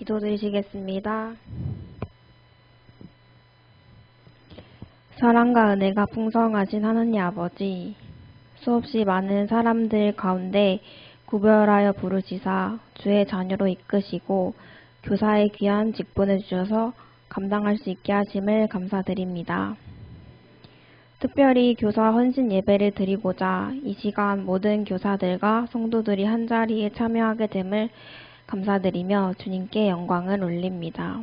기도드리시겠습니다. 사랑과 은혜가 풍성하신 하느님 아버지, 수없이 많은 사람들 가운데 구별하여 부르시사 주의 자녀로 이끄시고 교사의 귀한 직분을 주셔서 감당할 수 있게 하심을 감사드립니다. 특별히 교사 헌신 예배를 드리고자 이 시간 모든 교사들과 성도들이 한자리에 참여하게 됨을 감사드리며 주님께 영광을 올립니다.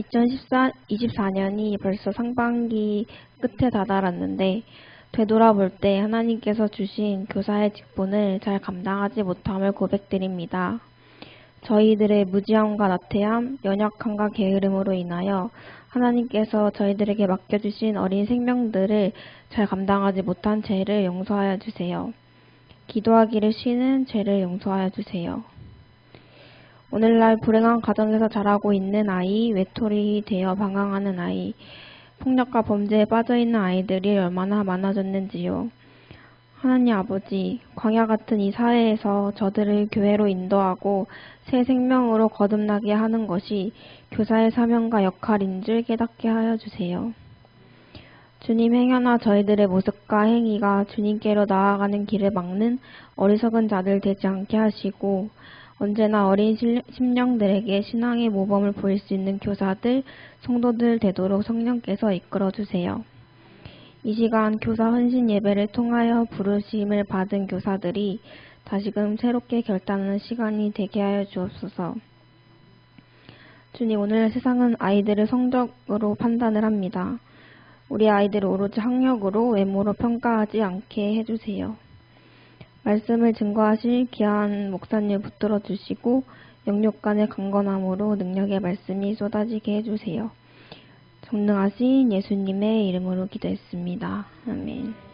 2024년이 벌써 상반기 끝에 다다랐는데 되돌아볼 때 하나님께서 주신 교사의 직분을 잘 감당하지 못함을 고백드립니다. 저희들의 무지함과 나태함, 연약함과 게으름으로 인하여 하나님께서 저희들에게 맡겨주신 어린 생명들을 잘 감당하지 못한 죄를 용서하여 주세요. 기도하기를 쉬는 죄를 용서하여 주세요. 오늘날 불행한 가정에서 자라고 있는 아이, 외톨이 되어 방황하는 아이, 폭력과 범죄에 빠져있는 아이들이 얼마나 많아졌는지요. 하나님 아버지, 광야 같은 이 사회에서 저들을 교회로 인도하고 새 생명으로 거듭나게 하는 것이 교사의 사명과 역할인 줄 깨닫게 하여 주세요. 주님 행여나 저희들의 모습과 행위가 주님께로 나아가는 길을 막는 어리석은 자들 되지 않게 하시고 언제나 어린 심령들에게 신앙의 모범을 보일 수 있는 교사들, 성도들 되도록 성령께서 이끌어 주세요. 이 시간 교사 헌신 예배를 통하여 부르심을 받은 교사들이 다시금 새롭게 결단하는 시간이 되게 하여 주옵소서. 주님, 오늘 세상은 아이들을 성적으로 판단을 합니다. 우리 아이들을 오로지 학력으로 외모로 평가하지 않게 해주세요. 말씀을 증거하실 귀한 목사님 붙들어 주시고 영육 간의 강건함으로 능력의 말씀이 쏟아지게 해주세요. 전능하신 예수님의 이름으로 기도했습니다. 아멘.